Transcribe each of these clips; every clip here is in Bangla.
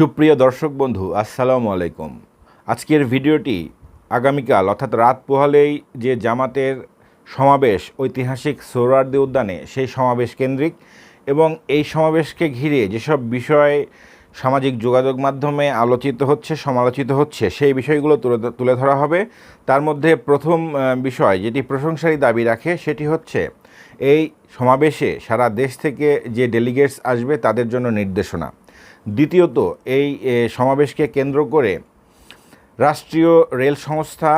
সুপ্রিয় দর্শক বন্ধু, আসসালামু আলাইকুম। আজকের ভিডিওটি আগামীকাল, অর্থাৎ রাত পোহালেই যে জামাতের সমাবেশ, ঐতিহাসিক সোহরার্দি উদ্যানে সেই সমাবেশ কেন্দ্রিক এবং এই সমাবেশকে ঘিরে যেসব বিষয় সামাজিক যোগাযোগ মাধ্যমে আলোচিত হচ্ছে, সমালোচিত হচ্ছে, সেই বিষয়গুলো তুলে তুলে ধরা হবে। তার মধ্যে প্রথম বিষয় যেটি প্রশংসারই দাবি রাখে, সেটি হচ্ছে এই সমাবেশে সারা দেশ থেকে যে ডেলিগেটস আসবে, তাদের জন্য নির্দেশনা। দ্বিতীয়ত, এই সমাবেশকে কেন্দ্র করে রাষ্ট্রীয় রেল সংস্থা,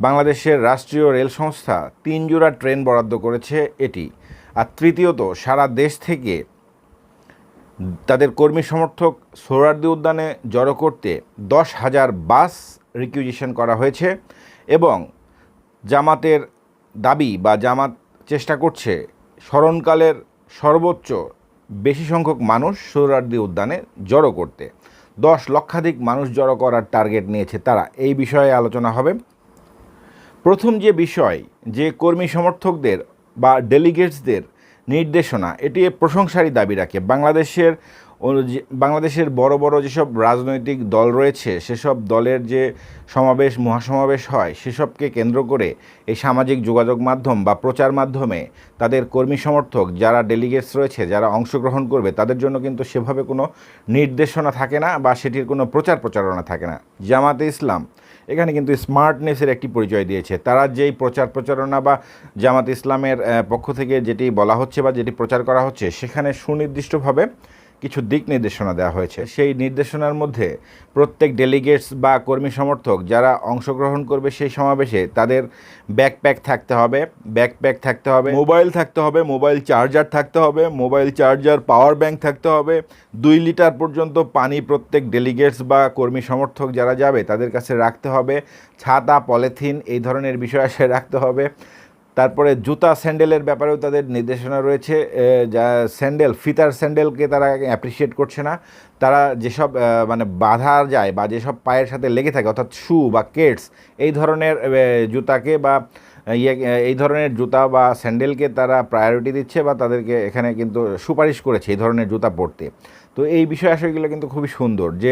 বাংলাদেশের রাষ্ট্রীয় রেল সংস্থা তিন জোড়া ট্রেন বরাদ্দ করেছে এটি। আর তৃতীয়ত, সারা দেশ থেকে তাদের কর্মী সমর্থক সোহরার্দি উদ্যানে জড়ো করতে দশ হাজার বাস রিকুইজিশন করা হয়েছে এবং জামাতের দাবি বা জামাত চেষ্টা করছে, স্মরণকালের সর্বোচ্চ বেশি সংখ্যক মানুষ সোহরার্দি উদ্যানে জড়ো করতে। দশ লক্ষাধিক মানুষ জড়ো করার টার্গেট নিয়েছে তারা। এই বিষয়ে আলোচনা হবে। প্রথম যে বিষয়, যে কর্মী সমর্থকদের বা ডেলিগেটসদের নির্দেশনা, এটি প্রশংসারই দাবি রাখে। বাংলাদেশের বাংলাদেশের বড় বড় যেসব রাজনৈতিক দল রয়েছে, সেসব দলের যে সমাবেশ, মহাসমাবেশ হয়, সেসবকে কেন্দ্র করে এই সামাজিক যোগাযোগ মাধ্যম বা প্রচার মাধ্যমে তাদের কর্মী সমর্থক, যারা ডেলিগেটস রয়েছে, যারা অংশগ্রহণ করবে, তাদের জন্য কিন্তু সেভাবে কোনো নির্দেশনা থাকে না বা সেটির কোনো প্রচার প্রচারণা থাকে না। জামাতে ইসলাম এখানে কিন্তু স্মার্টনেসের একটি পরিচয় দিয়েছে। তারা যেই প্রচার প্রচারণা বা জামাত ইসলামের পক্ষ থেকে যেটি বলা হচ্ছে বা যেটি প্রচার করা হচ্ছে, সেখানে সুনির্দিষ্টভাবে কিছু দিক নির্দেশনা দেওয়া হয়েছে। সেই নির্দেশনার মধ্যে প্রত্যেক ডেলিগেটস বা কর্মী সমর্থক যারা অংশগ্রহণ করবে সেই সমাবেশে তাদের ব্যাকপ্যাক থাকতে হবে ব্যাকপ্যাক থাকতে হবে মোবাইল থাকতে হবে মোবাইল চার্জার থাকতে হবে মোবাইল চার্জার পাওয়ার ব্যাংক থাকতে হবে, দুই লিটার পর্যন্ত পানি প্রত্যেক ডেলিগেটস বা কর্মী সমর্থক যারা যাবে তাদের কাছে রাখতে হবে, ছাতা পলিথিন এই ধরনের বিষয় আসে রাখতে হবে। তারপরে জুতা স্যান্ডেলের ব্যাপারেও তাদের নির্দেশনা রয়েছে যা স্যান্ডেল, ফিতার স্যান্ডেলকে তারা অ্যাপ্রিসিয়েট করছে না। তারা যেসব মানে বাধা যায় বা যেসব পায়ের সাথে লেগে থাকে, অর্থাৎ শু বা কেটস, এই ধরনের জুতাকে বা ইয়ে এই ধরনের জুতা বা স্যান্ডেলকে তারা প্রায়োরিটি দিচ্ছে বা তাদেরকে এখানে কিন্তু সুপারিশ করেছে এই ধরনের জুতা পরতে। তো এই বিষয় আশয়গুলো কিন্তু খুবই সুন্দর যে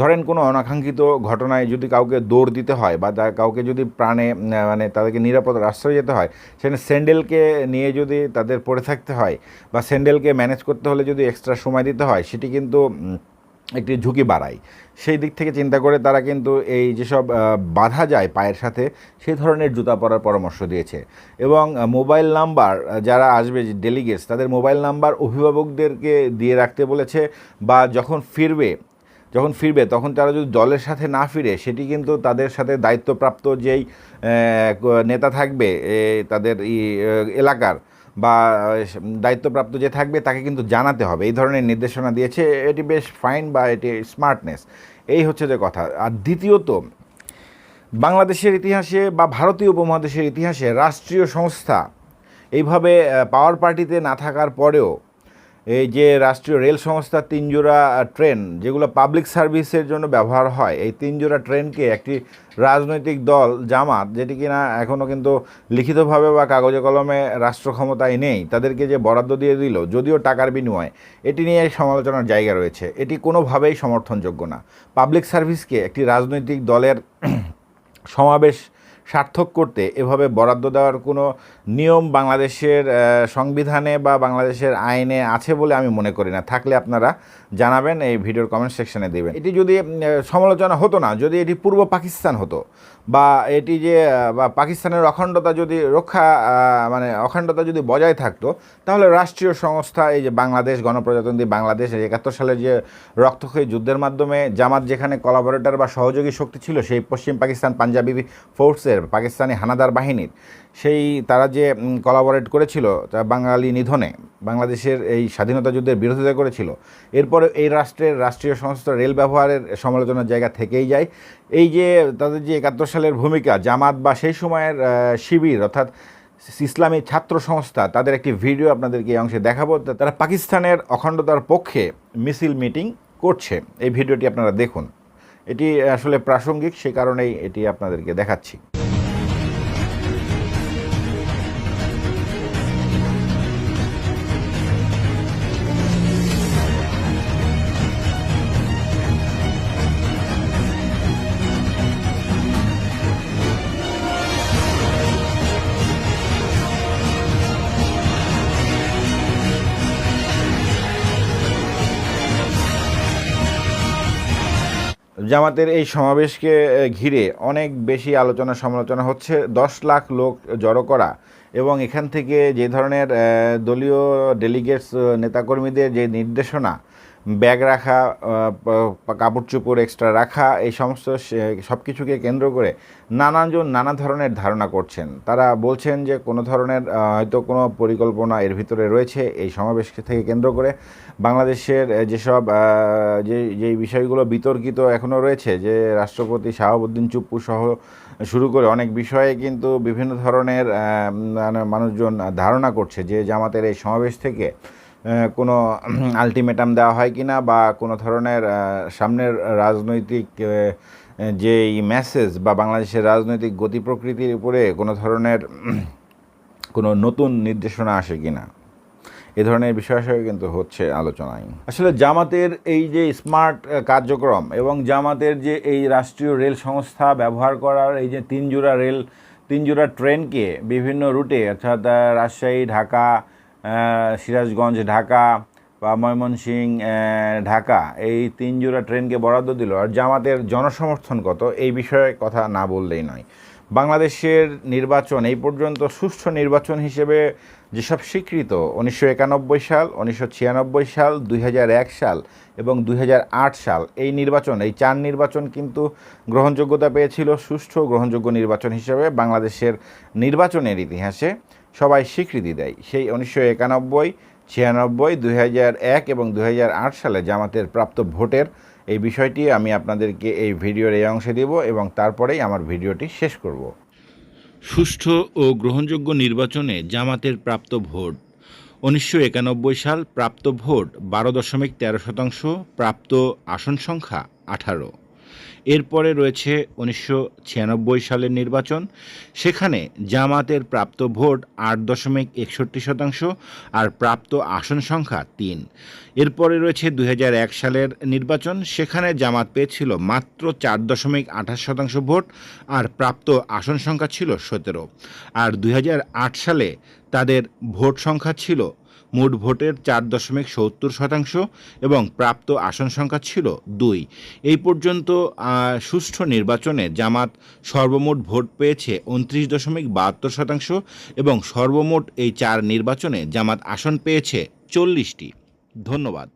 ধরেন কোনো অনাকাঙ্ক্ষিত ঘটনায় যদি কাউকে দৌড় দিতে হয় বা কাউকে যদি প্রাণে মানে তাদেরকে নিরাপদ আশ্রয় যেতে হয়, সেখানে স্যান্ডেলকে নিয়ে যদি তাদের পড়ে থাকতে হয় বা স্যান্ডেলকে ম্যানেজ করতে হলে যদি এক্সট্রা সময় দিতে হয়, সেটি কিন্তু একটি ঝুঁকি বাড়ায়। সেই দিক থেকে চিন্তা করে তারা কিন্তু এই যেসব বাধা যায় পায়ের সাথে, সেই ধরনের জুতা পরার পরামর্শ দিয়েছে। এবং মোবাইল নাম্বার যারা আসবে ডেলিগেটস তাদের মোবাইল নাম্বার অভিভাবকদেরকে দিয়ে রাখতে বলেছে বা যখন ফিরবে যখন ফিরবে, তখন তারা যদি দলের সাথে না ফিরে, সেটি কিন্তু তাদের সাথে দায়িত্বপ্রাপ্ত যেই নেতা থাকবে তাদের এলাকার বা দায়িত্বপ্রাপ্ত যে থাকবে তাকে কিন্তু জানাতে হবে। এই ধরনের নির্দেশনা দিয়েছে। এটি বেশ ফাইন বা এটি স্মার্টনেস এই হচ্ছে যে কথা। আর দ্বিতীয়ত, বাংলাদেশের ইতিহাসে বা ভারতীয় উপমহাদেশের ইতিহাসে রাষ্ট্রীয় সংস্থা এইভাবে পাওয়ার পার্টিতে না থাকার পরেও এই যে রাষ্ট্রীয় রেল সংস্থার তিন জোড়া ট্রেন, যেগুলো পাবলিক সার্ভিসের জন্য ব্যবহার হয়, এই তিন জোড়া ট্রেনকে একটি রাজনৈতিক দল, জামাত, যেটি কিনা এখনও কিন্তু লিখিতভাবে বা কাগজে কলমে রাষ্ট্র ক্ষমতায় নেই, তাদেরকে যে বরাদ্দ দিয়ে দিল, যদিও টাকার বিনিময়ে, এটি নিয়ে সমালোচনার জায়গা রয়েছে। এটি কোনোভাবেই সমর্থনযোগ্য না। পাবলিক সার্ভিসকে একটি রাজনৈতিক দলের সমাবেশ সার্থক করতে, এভাবে বরাদ্দ দেওয়ার কোনো নিয়ম বাংলাদেশের সংবিধানে বা বাংলাদেশের আইনে আছে বলে আমি মনে করি না। থাকলে আপনারা জানাবেন, এই ভিডিওর কমেন্ট সেকশনে দেবেন। এটি যদি সমালোচনা হতো না, যদি এটি পূর্ব পাকিস্তান হতো, বা এটি যে বা পাকিস্তানের অখণ্ডতা যদি রক্ষা মানে অখণ্ডতা যদি বজায় থাকতো, তাহলে রাষ্ট্রীয় সংস্থা, এই যে বাংলাদেশ গণপ্রজাতন্ত্রী বাংলাদেশ একাত্তর সালের যে রক্তক্ষয়ী যুদ্ধের মাধ্যমে জামাত যেখানে কলাবরেটর বা সহযোগী শক্তি ছিল, সেই পশ্চিম পাকিস্তান পাঞ্জাবি ফোর্সের পাকিস্তানি হানাদার বাহিনীর। সেই তারা যে কলাবরেট করেছিল, তা বাঙালি নিধনে, বাংলাদেশের এই স্বাধীনতা যুদ্ধের বিরোধিতা করেছিল, এরপরে এই রাষ্ট্রের রাষ্ট্রীয় সংস্থা রেল ব্যবহারের সমালোচনার জায়গা থেকেই যায়। এই যে, তাদের যে একাত্তর সালের ভূমিকা, জামাত বা সেই সময়ের শিবির, অর্থাৎ ইসলামী ছাত্র সংস্থা, তাদের একটি ভিডিও আপনাদেরকে এই অংশে দেখাবো। তারা পাকিস্তানের অখণ্ডতার পক্ষে মিছিল মিটিং করছে। এই ভিডিওটি আপনারা দেখুন। এটি আসলে প্রাসঙ্গিক, সে কারণেই এটি আপনাদেরকে দেখাচ্ছি। জামাতের এই সমাবেশকে ঘিরে অনেক বেশি আলোচনা সমালোচনা হচ্ছে। দশ লাখ লোক জড়ো করা এবং এখান থেকে যে ধরনের দলীয় ডেলিগেটস নেতাকর্মীদের যে নির্দেশনা ব্যাগ রাখা কাপড় চোপড় এক্সট্রা রাখা, এই সমস্ত সব কিছুকে কেন্দ্র করে নানাজন নানা ধরনের ধারণা করছেন। তারা বলছেন যে কোনো ধরনের হয়তো কোনো পরিকল্পনা এর ভিতরে রয়েছে, এই সমাবেশ থেকে কেন্দ্র করে। বাংলাদেশের যেসব যে, যেই বিষয়গুলো বিতর্কিত এখনও রয়েছে, যে রাষ্ট্রপতি শাহাবুদ্দিন চুপ্পু সহ শুরু করে অনেক বিষয়ে কিন্তু বিভিন্ন ধরনের মানে মানুষজন ধারণা করছে যে জামাতের এই সমাবেশ থেকে কোনো আলটিমেটাম দেওয়া হয় কি না বা কোনো ধরনের সামনের রাজনৈতিক যে মেসেজ বা বাংলাদেশের রাজনৈতিক গতি প্রকৃতির উপরে কোনো ধরনের কোনো নতুন নির্দেশনা আসে কি না এ ধরনের বিষয় কিন্তু হচ্ছে আলোচনায়। আসলে জামাতের এই যে স্মার্ট কার্যক্রম এবং জামাতের যে এই রাষ্ট্রীয় রেল সংস্থা ব্যবহার করার এই যে তিনজোড়া রেল, তিনজোড়া ট্রেনকে বিভিন্ন রুটে, অর্থাৎ রাজশাহী, ঢাকা সিরাজগঞ্জ, ঢাকা বা ময়মনসিংহ ঢাকা, এই তিন জোড়া ট্রেনকে বরাদ্দ দিল। আর জামাতের জনসমর্থন কত? এই বিষয়ে কথা না বললেই নয়। বাংলাদেশের নির্বাচন, এই পর্যন্ত সুষ্ঠু নির্বাচন হিসেবে যেসব স্বীকৃত, উনিশশো একানব্বই সাল, উনিশশো ছিয়ানব্বই সাল, দুই সাল এবং দুই হাজার আট সাল, এই নির্বাচন, এই চার নির্বাচন কিন্তু গ্রহণযোগ্যতা পেয়েছিল সুষ্ঠু গ্রহণযোগ্য নির্বাচন হিসেবে বাংলাদেশের নির্বাচনের ইতিহাসে। সবাই স্বীকৃতি দেয়। সেই উনিশশো একানব্বই, ছিয়ানব্বই, দুই এক এবং দু হাজার আট সালে জামাতের প্রাপ্ত ভোটের এই বিষয়টি আমি আপনাদেরকে এই ভিডিওর এই অংশে দিব এবং তারপরেই আমার ভিডিওটি শেষ করব। সুষ্ঠু ও গ্রহণযোগ্য নির্বাচনে জামাতের প্রাপ্ত ভোট। উনিশশো একানব্বই সাল প্রাপ্ত ভোট বারো দশমিক তেরো শতাংশ, প্রাপ্ত আসন সংখ্যা আঠারো। এরপরে রয়েছে উনিশশো ছিয়ানব্বই সালের নির্বাচন। সেখানে জামাতের প্রাপ্ত ভোট আট দশমিক একষট্টি শতাংশ আর প্রাপ্ত আসন সংখ্যা তিন। এরপরে রয়েছে দুই সালের নির্বাচন। সেখানে জামাত পেয়েছিল মাত্র চার দশমিক আঠাশ শতাংশ ভোট আর প্রাপ্ত আসন সংখ্যা ছিল সতেরো। আর দুই হাজার আট সালে তাদের ভোট সংখ্যা ছিল মোট ভোটের চার দশমিক সত্তর শতাংশ এবং প্রাপ্ত আসন সংখ্যা ছিল দুই। এই পর্যন্ত সুষ্ঠু নির্বাচনে জামাত সর্বমোট ভোট পেয়েছে উনত্রিশ দশমিক বাহাত্তর শতাংশ এবং সর্বমোট এই চার নির্বাচনে জামাত আসন পেয়েছে চল্লিশটি। ধন্যবাদ।